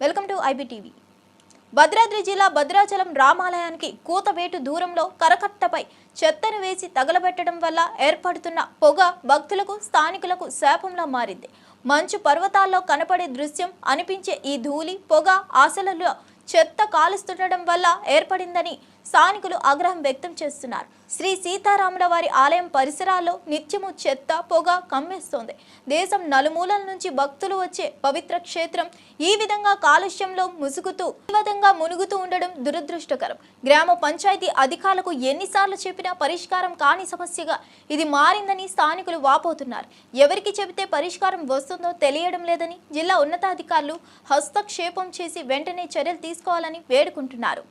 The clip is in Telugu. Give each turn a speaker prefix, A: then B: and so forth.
A: Welcome to IBTV. భద్రాద్రి జిల్లా భద్రాచలం రామాలయానికి కూతవేటు దూరంలో కరకట్టపై చెత్తను వేసి తగలబెట్టడం వల్ల ఏర్పడుతున్న పొగ భక్తులకు స్థానికులకు శాపంలా మారింది. మంచు పర్వతాల్లో కనపడే దృశ్యం అనిపించే ఈ ధూళి పొగ ఆశలలో చెత్త కాలుస్తుండడం వల్ల ఏర్పడిందని స్థానికులు ఆగ్రహం వ్యక్తం చేస్తున్నారు. శ్రీ సీతారాముల వారి ఆలయం పరిసరాల్లో నిత్యము చెత్త పొగ కమ్మేస్తోంది. దేశం నలుమూలల నుంచి భక్తులు వచ్చే పవిత్ర క్షేత్రం ఈ విధంగా కాలుష్యంలో ముసుగుతూ ఈ విధంగా మునుగుతూ ఉండడం దురదృష్టకరం. గ్రామ పంచాయతీ అధికారులకు ఎన్నిసార్లు చెప్పినా పరిష్కారం కాని సమస్యగా ఇది మారిందని స్థానికులు వాపోతున్నారు. ఎవరికి చెబితే పరిష్కారం వస్తుందో తెలియడం లేదని జిల్లా ఉన్నతాధికారులు హస్తక్షేపం చేసి వెంటనే చర్యలు తీసుకోవాలని వేడుకుంటున్నారు.